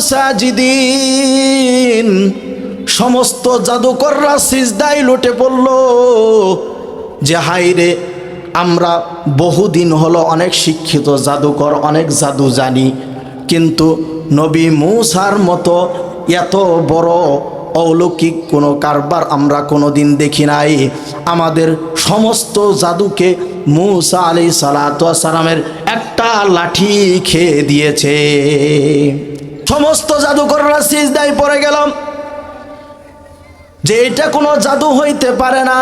সাজিদিন। সমস্ত জাদুকররা সিজদায় লুটে পড়ল। যে হাইরে আমরা বহুদিন হলো অনেক শিক্ষিত জাদুকর, অনেক জাদু জানি। কিন্তু নবী মুসার মতো এত বড় অলৌকিক কোনো কারবার আমরা কোনো দিন দেখি নাই। আমাদের সমস্ত জাদুকে মুসা আলি সালামের একটা লাঠি খেয়ে দিয়েছে। সমস্ত জাদুকররা সিজদায় পড়ে গেলাম। যে এটা কোনো জাদু হইতে পারে না।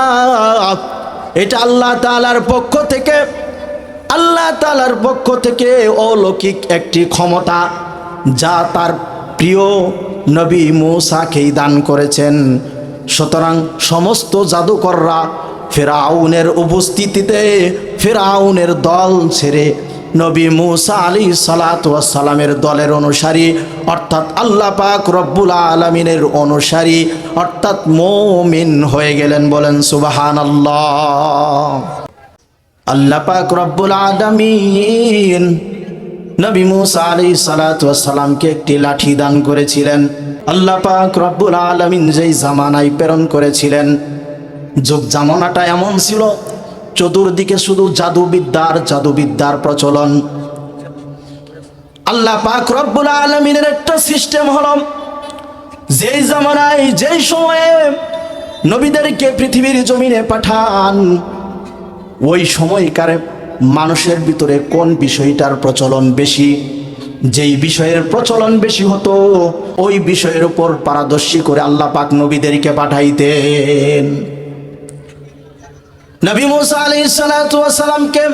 এটা আল্লাহ তালার পক্ষ থেকে, আল্লাহ তালার পক্ষ থেকে অলৌকিক একটি ক্ষমতা যা তার প্রিয় নবী মূসাকেই দান করেছেন। সুতরাং সমস্ত জাদুকররা ফেরাউনের উপস্থিতিতে ফেরাউনের দল ছেড়ে নবী মুসা আলী সালাতামের দলের অনুসারী, অর্থাৎ আল্লাহ পাক রব্বুল আলমিনের অনুসারী, অর্থাৎ মোমিন হয়ে গেলেন বলেন সুবাহান আল্লাহ আল্লাহ পাক রব্বুল আলমিন নবী মুসা আলী সালাতামকে একটি লাঠি দান করেছিলেন। আল্লাহ পাক রব্বুল আলমিন যেই জামানায় প্রেরণ করেছিলেন, যুগ জামানাটা এমন ছিল চতুর্দিকে শুধু জাদুবিদ্যার জাদুবিদ্যার প্রচলন। আল্লাহ পাক রব্বুল আলমিনের একটা সিস্টেম হলো, যেই জামানায়, যেই সময়ে নবীদেরকে পৃথিবীর জমিনে পাঠান, ওই সময়কার মানুষের ভিতরে কোন বিষয়টার প্রচলন বেশি? যেই বিষয়ের প্রচলন বেশি হতো, ওই বিষয়ের উপর পারদর্শী করে আল্লাহ পাক নবীদেরকে পাঠাইতেন। নবী মুসা আলী সালামকে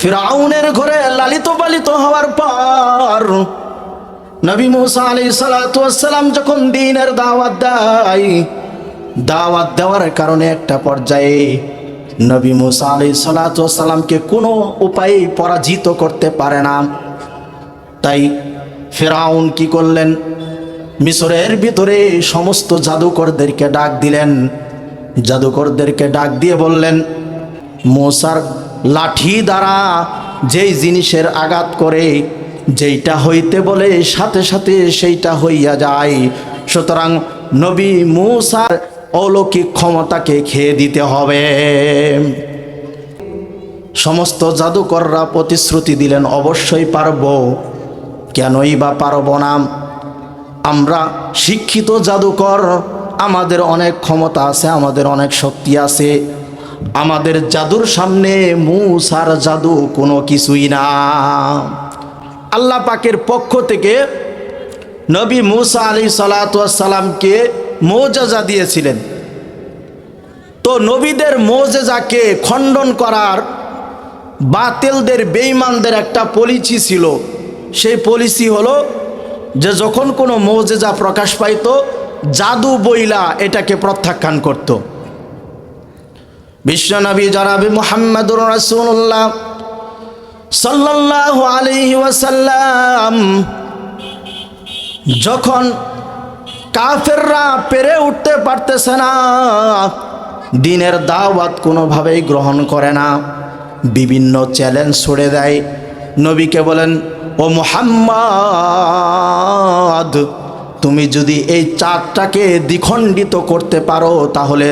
ফিরাউনের ঘরে লালিত পালিত হওয়ার পর নবী মুসা আলী সালাম যখন দিনের দাওয়াত দেয়, দাওয়াত দেওয়ার কারণে একটা পর্যায়ে নবী মুসা আলী সালাতামকে কোনো উপায়ে পরাজিত করতে পারে না। তাই ফেরাউন কি করলেন? মিশরের ভিতরে সমস্ত জাদুকরদেরকে ডাক দিলেন। জাদুকরদেরকে ডাক দিয়ে বললেন, মোসার লাঠি দ্বারা যেই জিনিসের আঘাত করে, যেইটা হইতে বলে সাথে সাথে সেইটা হইয়া যায়। সুতরাং নবী মুসার অলৌকিক ক্ষমতাকে খেয়ে দিতে হবে। সমস্ত জাদুকররা প্রতিশ্রুতি দিলেন, অবশ্যই পারব। কেনই বা পারব না? আমরা শিক্ষিত জাদুকর আমাদের অনেক ক্ষমতা আছে, আমাদের অনেক শক্তি আছে। আমাদের জাদুর সামনে মুসার জাদু কোনো কিছুই না। আল্লাহ পাকের পক্ষ থেকে নবী মুসা আলী সালাতামকে মোজাজা দিয়েছিলেন। তো নবীদের মোজেজাকে খণ্ডন করার বাতেলদের বেইমানদের একটা পলিসি ছিল। সেই পলিসি হলো যে যখন কোনো মোজেজা প্রকাশ পাইত জাদু বইলা এটাকে প্রত্যাখ্যান করত। বিশ্বনবী জনাবি মোহাম্মদুর রাসূলুল্লাহ সাল্লাল্লাহু আলাইহি ওয়াসাল্লাম যখন কাফেররা পেরে উঠতে পারতেছে না, দিনের দাওয়াত কোনোভাবেই গ্রহণ করে না। বিভিন্ন চ্যালেঞ্জ ছড়ে দেয়। নবীকে বলেন, ও মোহাম্মদ তুমি যদি এই চাঁদটাকে দ্বিখণ্ডিত করতে পারো, তাহলে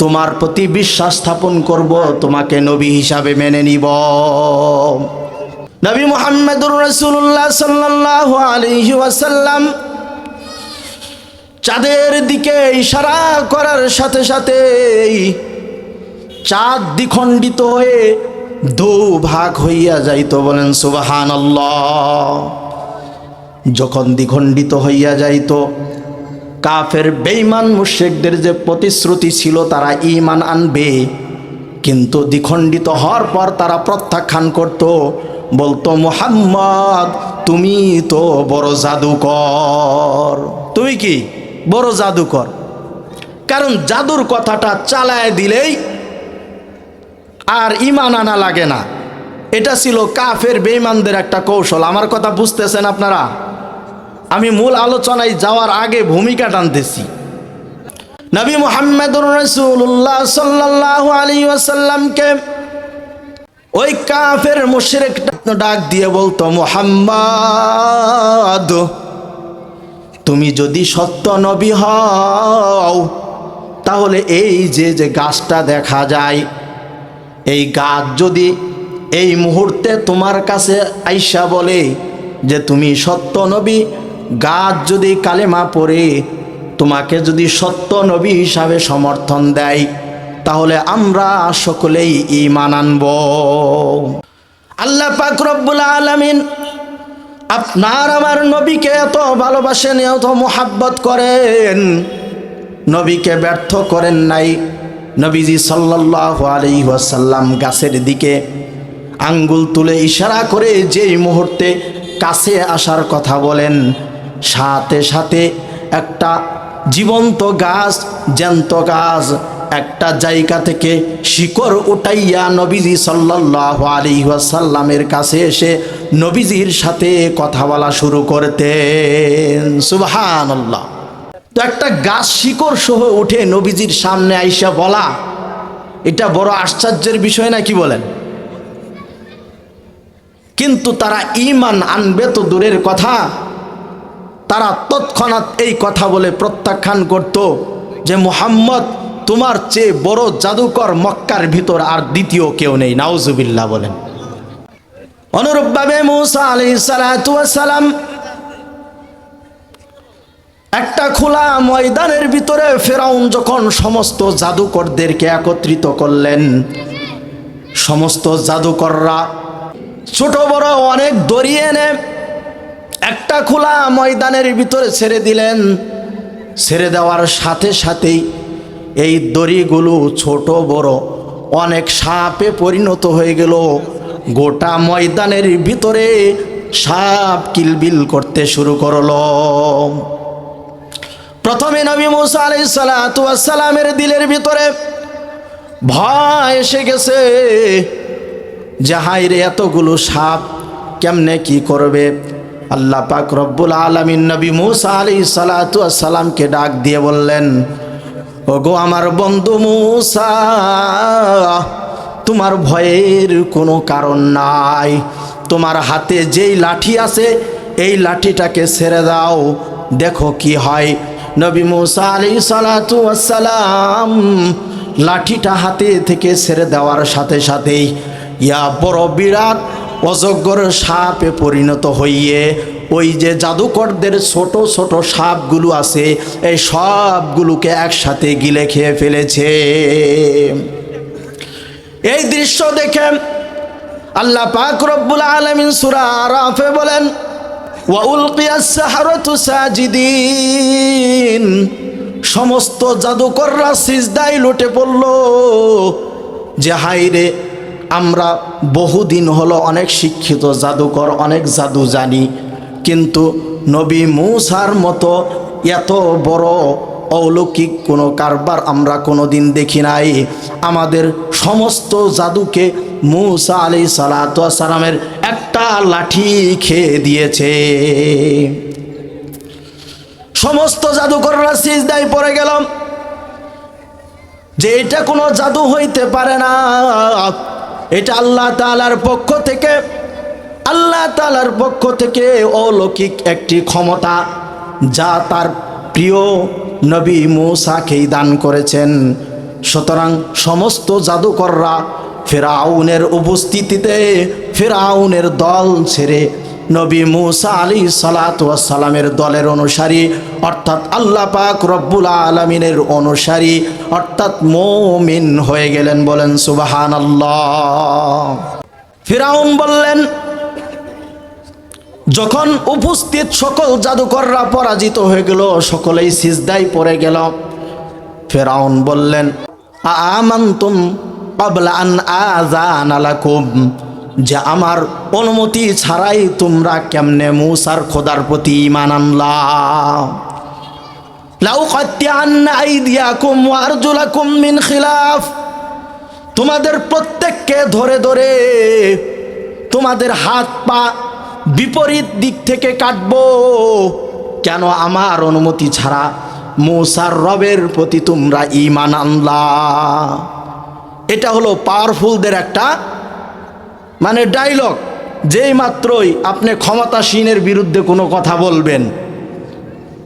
তোমার প্রতি বিশ্বাস স্থাপন করব, তোমাকে নবী হিসাবে মেনে নিব। নবী মোহাম্মদুর রসুল্লাহ সাল্লাহ আলহি ওয়াসাল্লাম চাঁদের দিকে ইশারা করার সাথে সাথেই চাঁদ দ্বিখণ্ডিত হয়ে দু ভাগ হইয়া যাইত বলেন সুবাহান যখন দ্বিখণ্ডিত হইয়া যাইত, কাফের বেইমান মুশেকদের যে প্রতিশ্রুতি ছিল, তারা ইমান আনবে। কিন্তু দ্বিখণ্ডিত হওয়ার পর তারা প্রত্যাখ্যান করত, বলতো, মোহাম্মদ, তুমি তো বড় জাদুকর। তুমি কি? বড় জাদুকর? কারণ জাদুর কথাটা চালায় দিলেই আর ইমান আনা লাগে না। এটা ছিল কাফের বেইমানদের একটা কৌশল। আমার কথা বুঝতেছেন আপনারা? আমি মূল আলোচনায় যাওয়ার আগে ভূমিকা টানতেছি। নবী মোহাম্মদুর রসুল্লাহ সাল্লাহ আলী ওয়াসাল্লামকে ওই কাফের মুশরিকটা ডাক দিয়ে বলতো, মোহাম্মদ, তুমি যদি সত্য নবী হও, তাহলে এই যে যে গাছটা দেখা যায়, এই গাছ যদি এই মুহূর্তে তোমার কাছে আইসা বলে যে তুমি সত্য নবী। গাছ যদি কালেমা পড়ে, তোমাকে যদি সত্য নবী হিসাবে সমর্থন দেয়, তাহলে আমরা সকলেই ইমান আনব। আল্লাহ পাক রব্বুল আলামিন আপনার আমার নবীকে এত ভালোবাসেন এত মোহাব্বত করেন, নবীকে ব্যর্থ করেন নাই। নবীজি সাল্লাহ আলি ওয়াসাল্লাম গাছের দিকে আঙ্গুল তুলে ইশারা করে যেই মুহূর্তে কাছে আসার কথা বলেন, সাথে সাথে একটা জীবন্ত গাছ, জ্যান্ত গাছ, একটা জায়গা থেকে শিকড় উঠাইয়া নবীজি সাল্লাহ আলী ওয়াসাল্লামের কাছে এসে নবীজির সাথে কথা বলা শুরু করতেন। সুবহান তো একটা গাছ শিকড় সহ উঠে নবীজির সামনে আইসা বলা, এটা বড় আশ্চর্যের বিষয় না কি বলেন? কিন্তু তারা ইমান আনবে তো দূরের কথা। তারা তৎক্ষণাৎ এই কথা বলে প্রত্যাখ্যান করত যে, মোহাম্মদ, তোমার চেয়ে বড় জাদুকর মক্কার ভিতর আর দ্বিতীয় কেউ নেই। নাউজুবিল্লাহ বলেন। অনুরূপভাবে মুসা আলি সালাম একটা খোলা ময়দানের ভিতরে ফেরাউন যখন সমস্ত জাদুকরদেরকে একত্রিত করলেন, সমস্ত জাদুকররা ছোট বড় অনেক দড়ি এনে একটা খোলা ময়দানের ভিতরে ছেড়ে দিলেন। ছেড়ে দেওয়ার সাথে সাথেই এই দড়িগুলো ছোট বড় অনেক সাপে পরিণত হয়ে গেল। গোটা ময়দানের ভিতরে সাপ কিলবিল করতে শুরু করল। প্রথমে নবী মুসা আলাই সালামের দিলের ভিতরে ভয় এসে গেছে। যাহাই রে এতগুলো সাপ, কেমনে কি করবে? আল্লাহ পাক রব্বুল আলমিন নবী মুসা আলি সালাতামকে ডাক দিয়ে বললেন, ওগো আমার বন্ধু মুসা, তোমার ভয়ের কোনো কারণ নাই। তোমার হাতে যেই লাঠি আছে, এই লাঠিটাকে ছেড়ে দাও। দেখো কি হয়। নবী মুসা আলি সালাতাম লাঠিটা হাতে থেকে ছেড়ে দেওয়ার সাথে সাথেই ইয়া বড় বিরাট, অজগর সাপে পরিণত হইয়ে, ওই যে জাদুকরদের ছোট ছোট সাপগুলো আছে, এই সবগুলোকে একসাথে গিলে খেয়ে ফেলেছে। এই দৃশ্য দেখে আল্লাহ পাক রব্বুল আলমিন সুরা আরাফে বলেন সমস্ত জাদুকররা সিজদাই লুটে পড়ল, যে হাইরে আমরা বহুদিন হলো অনেক শিক্ষিত, জাদুকর, অনেক জাদু জানি। কিন্তু নবী মুসার মতো এত বড় অলৌকিক কোনো কারবার আমরা কোনো দিন দেখি নাই। আমাদের সমস্ত জাদুকে মুসা আলি সালামের একটা লাঠি খেয়ে দিয়েছে। সমস্ত জাদুকররা সিজদায় পড়ে গেলাম। যে এটা কোনো জাদু হইতে পারে না। এটা আল্লাহ তালার পক্ষ থেকে, আল্লাহ তালার পক্ষ থেকে অলৌকিক একটি ক্ষমতা যা তার প্রিয় নবী মৌসাকেই দান করেছেন। সুতরাং সমস্ত জাদুকররা ফেরাউনের উপস্থিতিতে ফেরাউনের দল ছেড়ে নবী মুসা আলী সালাতামের দলের অনুসারী, অর্থাৎ আল্লাহ পাক রব্বুল আলমিনের অনুসারী, অর্থাৎ মমিন হয়ে গেলেন বলেন সুবাহান আল্লাহ ফিরাউন বললেন, যখন উপস্থিত সকল জাদুকররা পরাজিত হয়ে গেল, সকলেই সিজদাই পড়ে গেল। ফেরাউন বললেন আমান্তুম কবলা আন আজান আলাকুম যে আমার অনুমতি ছাড়াই তোমরা কেমনে মুসার খোদার প্রতি ইমান আনলা? তোমাদের প্রত্যেককে ধরে ধরে তোমাদের হাত পা বিপরীত দিক থেকে কাটব। কেন আমার অনুমতি ছাড়া মৌসার রবের প্রতি তোমরা ইমান আনলা? এটা হলো পাওয়ারফুলদের একটা মানে ডায়লগ যেই মাত্রই আপনি ক্ষমতাসীনের বিরুদ্ধে কোনো কথা বলবেন,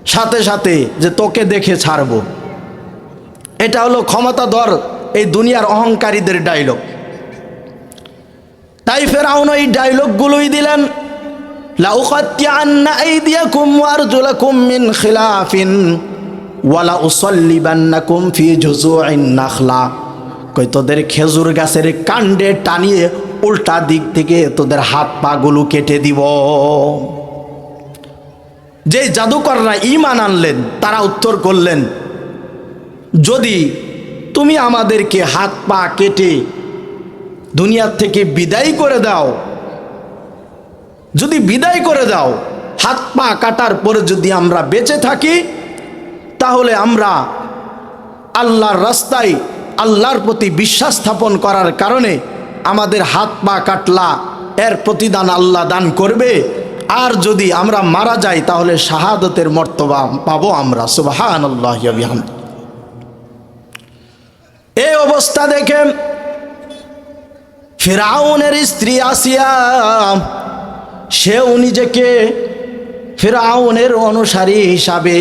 সাথে সাথে যে তোকে দেখে ছাড়ব। এটা হলো ক্ষমতাধর এই দুনিয়ার অহংকারীদের ডায়লগ তাই ফেরাউন এই ডায়লগগুলোই দিলেন তোদের খেজুর গাছের কাণ্ডে টানিয়ে উল্টা দিক থেকে তোদের হাত পাগুলো কেটে দিব। যে জাদুকররা ইমান আনলেন, তারা উত্তর করলেন, যদি তুমি আমাদেরকে হাত পা কেটে দুনিয়ার থেকে বিদায় করে দাও, যদি বিদায় করে দাও, হাত পা কাটার পরে যদি আমরা বেঁচে থাকি, তাহলে আমরা আল্লাহর রাস্তায় আল্লাহর প্রতি বিশ্বাস স্থাপন করার কারণে আমাদের হাত পা কাটলা, এর প্রতিদান আল্লাহ দান করবে। আর যদি আমরা মারা যাই, তাহলে শাহাদতের মর্তবা পাবো আমরা। সুবাহান আল্লাহ এই অবস্থা দেখে ফেরাউনের স্ত্রী আসিয়া, সেও নিজেকে ফেরাউনের অনুসারী হিসাবে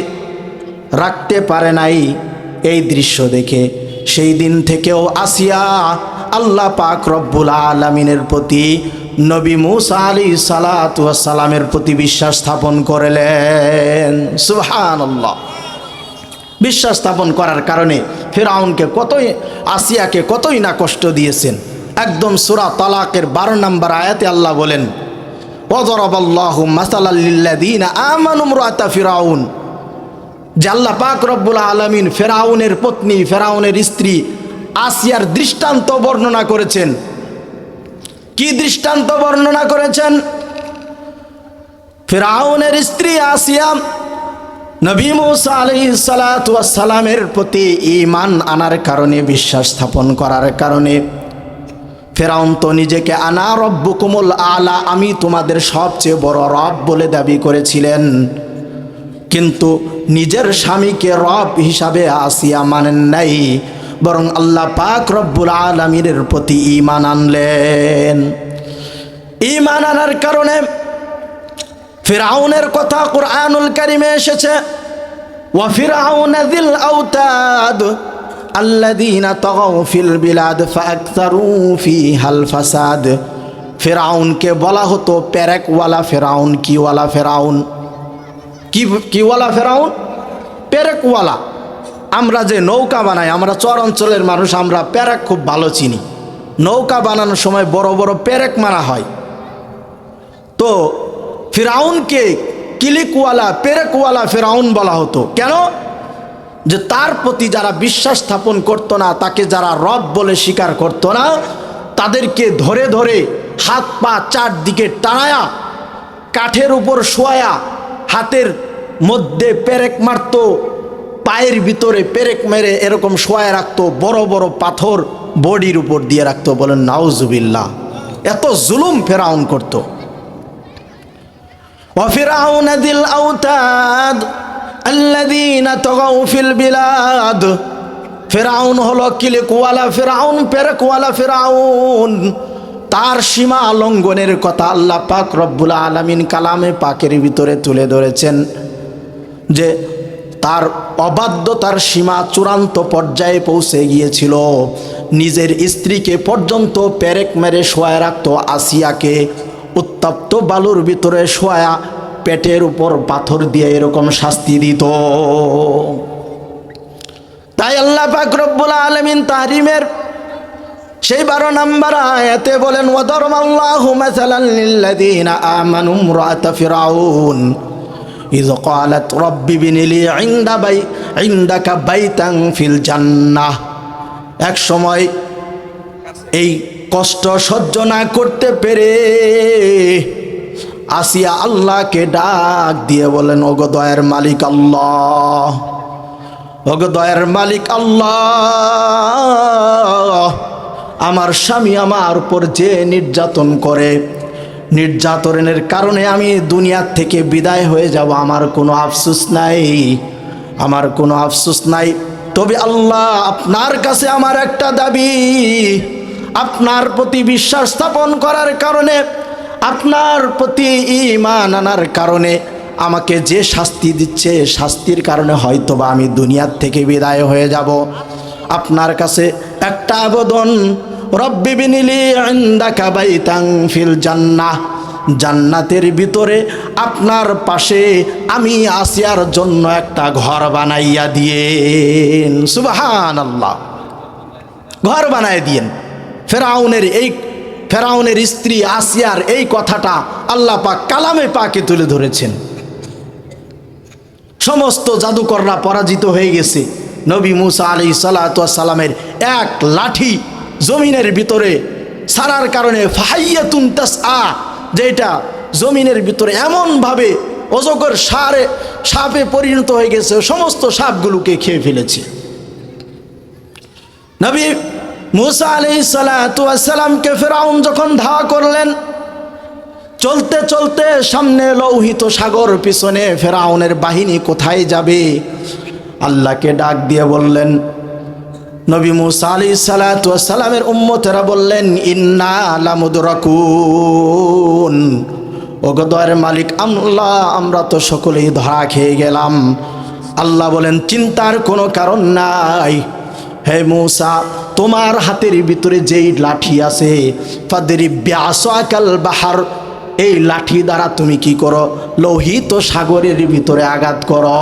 রাখতে পারে নাই। এই দৃশ্য দেখে সেই দিন থেকেও আসিয়া আল্লাহ পাক রব্বুল আলমিনের প্রতি নবী মুসা আলী সালাতামের প্রতি বিশ্বাস স্থাপন করলেন। সুহান আল্লাহ বিশ্বাস স্থাপন করার কারণে ফেরাউনকে কতই, আসিয়াকে কতই না কষ্ট দিয়েছেন। একদম সুরা তালাকের বারো নম্বর আয়াতে আল্লাহ বলেন ওদরবাল্লাহু ফিরাউন। আল্লাহ পাক রব্বুল আলমিন ফেরাউনের পত্নী, ফেরাউনের স্ত্রী আসিয়ার দৃষ্টান্ত বর্ণনা করেছেন। কি দৃষ্টান্ত বর্ণনা করেছেন? ফেরাউনের স্ত্রী আসিয়া নবী মুসা আলহিসালামের প্রতি ইমান আনার কারণে, বিশ্বাস স্থাপন করার কারণে ফেরাউন তো নিজেকে আনা রব্বুকুমুল আলা, আমি তোমাদের সবচেয়ে বড় রব বলে দাবি করেছিলেন। কিন্তু নিজের স্বামীকে রব হিসাবে আসিয়া মানেন নাই। বরং আল্লাহ পাক রব্বুল আলমীর প্রতি ইমান আনলেন। ইমান আনার কারণে ফিরাউনের কথা কোরআনুল কারিমে এসেছে ওয়াফিরাউনাদিল আওতাদ আল্লাদিনা তগাউ ফিল বিলাদ ফাকতারু ফিহাল ফাসাদ। ফেরাউনকে বলা হতো প্যারেকওয়ালা ফেরাউন, কিওয়ালা ফেরাউন? কিওয়ালা ফেরাউন? প্যারেকওয়ালা আমরা যে নৌকা বানাই, আমরা চর অঞ্চলের মানুষ, আমরা প্যারেক খুব ভালো চিনি। নৌকা বানানোর সময় বড় বড় প্যারেক মারা হয়। তো ফেরাউনকে কিলিকওয়ালা, পেরেকওয়ালা ফেরাউন বলা হতো। কেন? যে তার প্রতি যারা বিশ্বাস স্থাপন করতো না, তাকে যারা রব বলে স্বীকার করতো না, তাদেরকে ধরে ধরে হাত পা চারদিকে টানায়া, কাঠের উপর শোয়া হাতের মধ্যে পেরেক মারত পায়ের ভিতরে পেরেক মেরে এরকম শোয়া রাখতো বড় বড় পাথর বডির উপর দিয়ে রাখতো বলেন নাউজুবিল্লাহ এত জুলুম ফেরাউন করতো وفرعون ذي الأوتاد الذين طغوا في البلاد ফেরাউন হলো কিলিকওয়ালা ফেরাউন পেরেকওয়ালা ফেরাউন তার সীমা লঙ্ঘনের কথা আল্লাহ পাক রব্বুল আলমিন কালামে পাকের ভিতরে তুলে ধরেছেন যে তার অবাধ্যতার সীমা চূড়ান্ত পর্যায়ে পৌঁছে গিয়েছিল। নিজের স্ত্রীকে পর্যন্ত পেরেক মেরে শোয়ায় রাখত আসিয়াকে। উত্তপ্ত বালুর ভিতরে শোয়া পেটের উপর পাথর দিয়ে এরকম শাস্তি দিত। তাই আল্লাহ পাক রব্বুল আলমিন তাহরিমের সেই বারো নাম্বার আয়াতে বলেন ওদরম আল্লাহ মাসালাল্লিল্লাযীনা আমানু ইমরাআত ফিরাউন। إذ قالت رب ابن لي عند بي عندك بيتا في الجنة এক সময় এই কষ্ট সহ্য না করতে পেরে আসিয়া আল্লাহকে ডাক দিয়ে বলেন ওগো দয়ের মালিক আল্লাহ ওগো দয়ের মালিক আল্লাহ আমার স্বামী আমার উপর যে নির্যাতন করে নির্যাতনের কারণে আমি দুনিয়ার থেকে বিদায় হয়ে যাব, আমার কোনো আফসুস নাই। আমার কোনো আফসুস নাই। তবে আল্লাহ আপনার কাছে আমার একটা দাবি, আপনার প্রতি বিশ্বাস স্থাপন করার কারণে, আপনার প্রতি ইমান আনার কারণে আমাকে যে শাস্তি দিচ্ছে, শাস্তির কারণে হয়তোবা আমি দুনিয়ার থেকে বিদায় হয়ে যাব। আপনার কাছে একটা আবেদন ফিল জান্নাহ। জান্নাতের ভিতরে আপনার পাশে আমি আসিয়ার জন্য একটা ঘর বানাইয়া দিয়েন। সুবাহান আল্লাহ ঘর বানায় দিয়েন। ফেরাউনের এই ফেরাউনের স্ত্রী আসিয়ার এই কথাটা আল্লাহ পাক কালামে পাকে তুলে ধরেছেন। সমস্ত জাদুকররা পরাজিত হয়ে গেছে। নবী মুসা আলি সালামের এক লাঠি জমিনের ভিতরে সারার কারণে ফাহাইয়াতুন তাস আ যেটা জমিনের ভিতরে এমনভাবে অজগর সারে, সাপে পরিণত হয়ে গেছে, সমস্ত সাপগুলোকে খেয়ে ফেলেছে। নবী মুসা আলি সালাতামকে ফেরাউন যখন ধাওয়া করলেন, চলতে চলতে সামনে লৌহিত সাগর পিছনে ফেরাউনের বাহিনী কোথায় যাবে? আল্লাহকে ডাক দিয়ে বললেন নবী মুসা আলি সালাতামের উম্মতেরা বললেন, ইন্না লামুদরাকুন। ওগদয়ের মালিক, আল্লাহ, আমরা তো সকলেই ধরা খেয়ে গেলাম। আল্লাহ বলেন, চিন্তার কোনো কারণ নাই। হে মূসা, তোমার হাতের ভিতরে যেই লাঠি আছে ফাদেরি ব্যাসাকাল বাহার, এই লাঠি দ্বারা তুমি কি করো? লোহিত সাগরের ভিতরে আঘাত করো।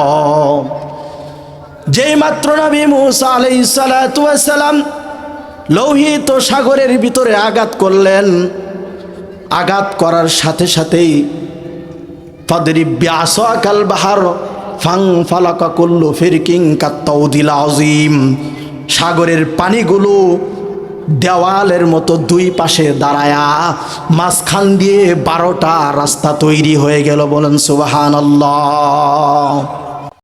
যেই মাত্র নবী মুসা আলাইসালাম লৌহিত সাগরের ভিতরে আঘাত করলেন, আঘাত করার সাথে সাথেই ব্যাসাকাল বাহার ফাং ফালাকা কুল্লু ফিরকিং কাত্তাউদিল আজিম সাগরের পানিগুলো দেওয়ালের মতো দুই পাশে দাঁড়ায়া মাঝখান দিয়ে বারোটা রাস্তা তৈরি হয়ে গেল, বলেন সুবাহান আল্লাহ